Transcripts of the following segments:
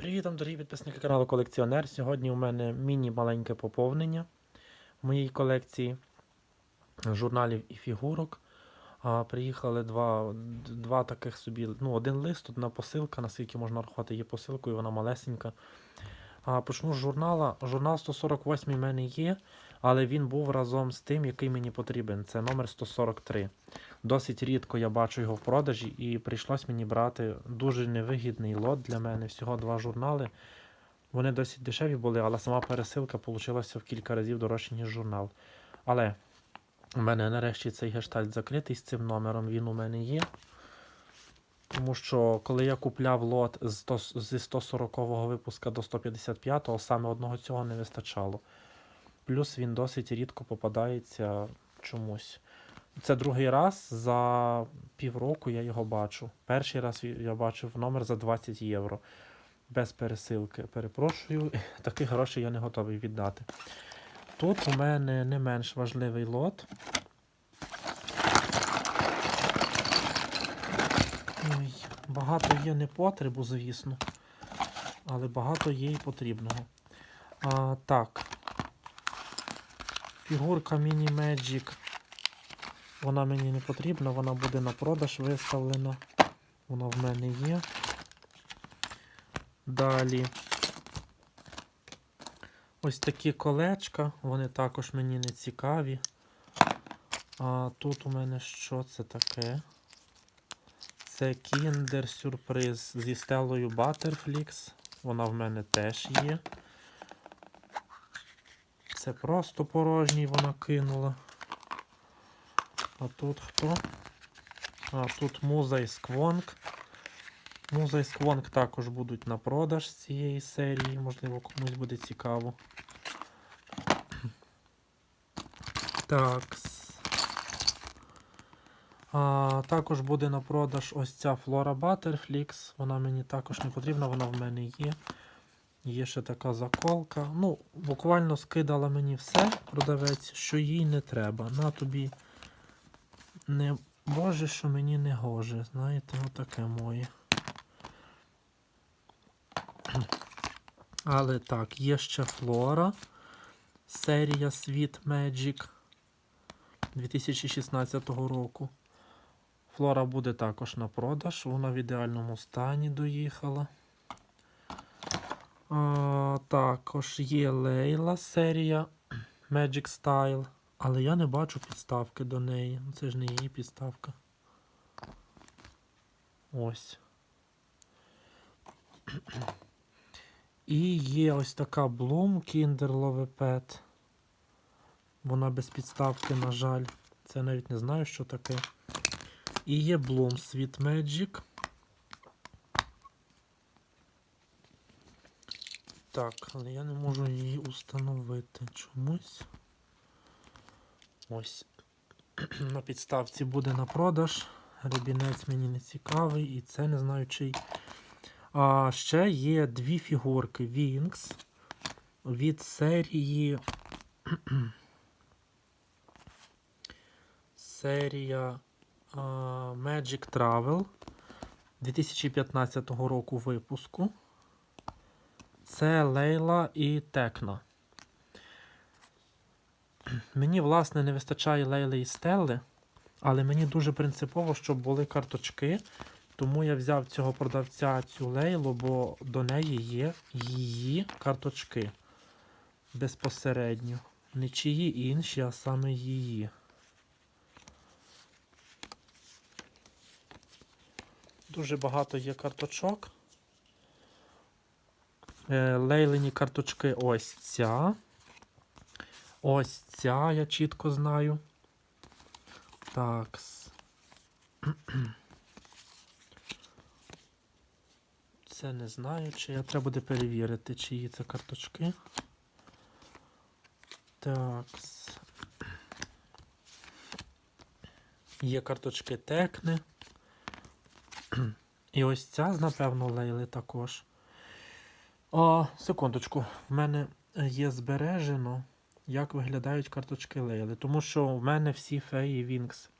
Привіт, вам, дорогі підписники каналу Колекціонер. Сьогодні у мене міні-маленьке поповнення в моїй колекції журналів і фігурок. А, приїхали два, два таких собі, ну, один лист, одна посилка, наскільки можна рахувати її посилкою, вона малесенька. А, почну з журнала. Журнал 148 в мене є, але він був разом з тим, який мені потрібен. Це номер 143. Досить рідко я бачу його в продажі, і прийшлось мені брати дуже невигідний лот для мене. Всього два журнали. Вони досить дешеві були, але сама пересилка вийшла в кілька разів дорожче, ніж журнал. Але у мене нарешті цей гештальт закритий з цим номером, він у мене є. Тому що коли я купляв лот з 100 зі 140-го випуска до 155-го, саме одного цього не вистачало. Плюс він досить рідко попадається чомусь. Це другий раз за півроку я його бачу. Перший раз я бачив номер за 20 євро. Без пересилки. Перепрошую, таких грошей я не готовий віддати. Тут у мене не менш важливий лот. Ой, багато є непотребу, звісно. Але багато є і потрібного. А, так. Фігурка Mini Magic вона мені не потрібна, вона буде на продаж виставлена. Вона в мене є. Далі. Ось такі колечка, вони також мені не цікаві. А тут у мене що це таке? Це Kinder Сюрприз зі стелою Butterflix. Вона в мене теж є. Це просто порожній вона кинула. А тут хто? А, тут муза і сквонг. Муза і сквонг також будуть на продаж з цієї серії, можливо, комусь буде цікаво. Так. А, також буде на продаж ось ця Flora Butterflix. Вона мені також не потрібна, вона в мене є. Є ще така заколка. Ну, буквально скидала мені все, продавець, що їй не треба. На тобі не боже, що мені не гоже. Знаєте, отаке моє. Але так, є ще Флора. Серія Sweet Magic 2016 року. Флора буде також на продаж. Вона в ідеальному стані доїхала. Також є Лейла серія Magic Style. Але я не бачу підставки до неї. Ну, Це ж не її підставка. Ось. І є ось така Bloom Kinder Love Pet. Вона без підставки, на жаль. Це навіть не знаю, що таке. І є Bloom Sweet Magic. Так, але я не можу її установити чомусь. Ось. На підставці буде на продаж. Рибінець мені не цікавий, і це не знаю чий. А ще є дві фігурки Wings від серії. Серія Magic Travel 2015 року випуску. Це Лейла і Текна. Мені, власне, не вистачає Лейли і Стелли, але мені дуже принципово, щоб були карточки. Тому я взяв цього продавця цю лейлу, бо до неї є її карточки безпосередньо. Не чиї інші, а саме її. Дуже багато є карточок. Е, Лейлині карточки ось ця. Ось ця, я чітко знаю. Так. Це не знаю, чи я треба буде перевірити, чиї це карточки. Так. Є карточки Текни. І ось ця, напевно, лейли також. О, секундочку, в мене є збережено, як виглядають карточки лейли. Тому що в мене всі феї Wings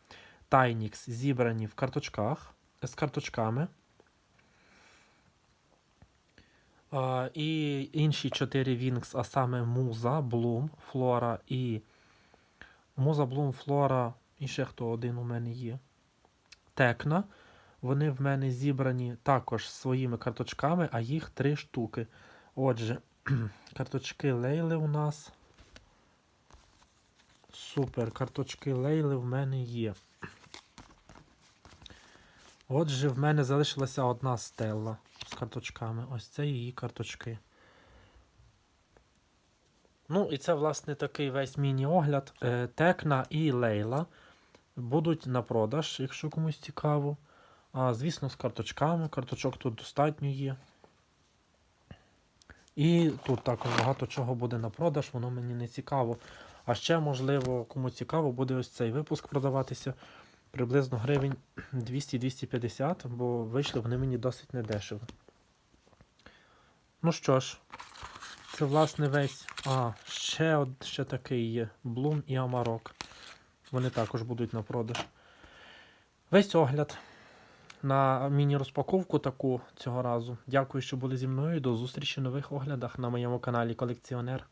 Tynix зібрані в карточках з карточками. А, і інші чотири Wings, а саме Муза, Блум, Флора і Муза, Блум, Флора, і ще хто один у мене є. Текна. Вони в мене зібрані також своїми карточками, а їх три штуки. Отже, карточки Лейли у нас. Супер, карточки Лейли в мене є. Отже, в мене залишилася одна стелла з карточками. Ось це її карточки. Ну, і це, власне, такий весь міні-огляд. Е, Текна і Лейла будуть на продаж, якщо комусь цікаво. А, звісно, з карточками. Карточок тут достатньо є. І тут також багато чого буде на продаж, воно мені не цікаво. А ще, можливо, кому цікаво, буде ось цей випуск продаватися приблизно гривень 200-250, бо вийшли вони мені досить недешево. Ну що ж, це власне весь. А, ще, ще такий є. Блум і Амарок. Вони також будуть на продаж. Весь огляд на міні-розпаковку таку цього разу. Дякую, що були зі мною. До зустрічі в нових оглядах на моєму каналі Колекціонер.